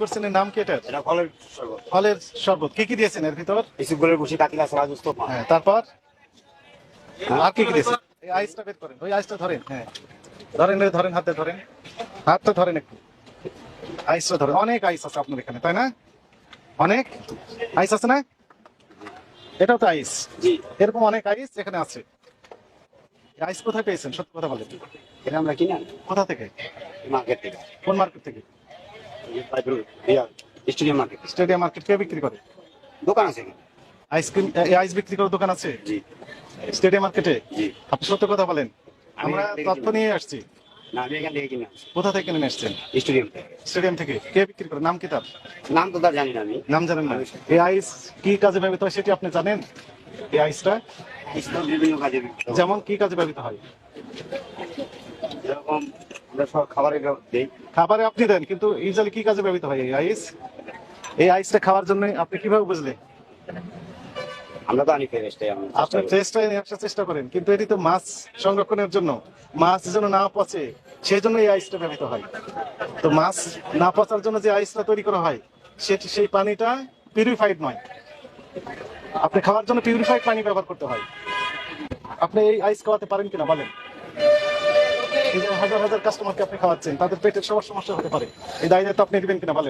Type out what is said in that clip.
করছেন এর নাম কি এটা এটা ফলের শরবত। ফলের শরবত। কি কি দিয়েছেন এর ভিতর? ইসুগুলের বসি কাতিলা সারা দুস্ত হ্যাঁ তারপর? আর কি কি দিয়েছেন? এই আইসটা বের করেন ওই আইসটা ধরেন হ্যাঁ। ধরেন ধরেন হাতে ধরেন। হাতটা ধরেন একটু। আইসটা ধরেন অনেক আইস আছে আপনার এখানে তাই না? অনেক আইস আছে না? এটাও তো আইস। এরকম অনেক আইস এখানে আছে। আইস কোথায় পেয়েছেন? সত্যি কথা বলেন। এটা আমরা কিনে কোথা থেকে? মার্কেট থেকে। কোন মার্কেট থেকে? স্টেডিয়াম মার্কেট স্টেডিয়াম মার্কেট কে বিক্রি করে? দোকান আছে আইসক্রিম আইস বিক্রি করার দোকান আছে? জি। স্টেডিয়াম মার্কেটে জি। আপনি সত্য কথা বলেন। আমরা তথ্য নিয়ে আসছি। না আমি এখান থেকে কিনে কোথা থেকে কিনে এসছেন স্টেডিয়াম থেকে। স্টেডিয়াম থেকে। কে বিক্রি করে? নাম কি তার? নাম তো তার জানি না আমি। নাম জানেন না। এই আইস কি কাজে ব্যবহৃত হয় সেটি আপনি জানেন? এই আইসটা ইসলাম বিভিন্ন কাজে যেমন কি কাজে ব্যবহৃত হয়? যেরকম আমরা সব খাবারের দিই। খাবারে আপনি দেন কিন্তু ইউজুয়ালি কি কাজে ব্যবহৃত হয়? এই আইস? এই আইসটা খাওয়ার জন্য আপনি কীভাবে বুঝলেন আমরা তো আনি ফেরেস্টাই আপনি ফ্রেশটাই নিয়ে চেষ্টা করেন কিন্তু এটি তো মাছ সংরক্ষণের জন্য। মাছ যেন না পচে সেই জন্য এই আইসটা ব্যবহৃত হয়। তো মাছ না পচার জন্য যে আইসটা তৈরি করা হয় সেটি সেই পানিটা পিউরিফাইড নয়। আপনি খাওয়ার জন্য পিউরিফাইড পানি ব্যবহার করতে হয়। আপনি এই আইস খাওয়াতে পারেন কিনা বলেন? এই হাজার হাজার কাস্টমারকে আপনি খাওয়াচ্ছেন, তাদের পেটের সবার সমস্যা হতে পারে। এই দায়িত্ব আপনি নেবেন কিনা, বলেন।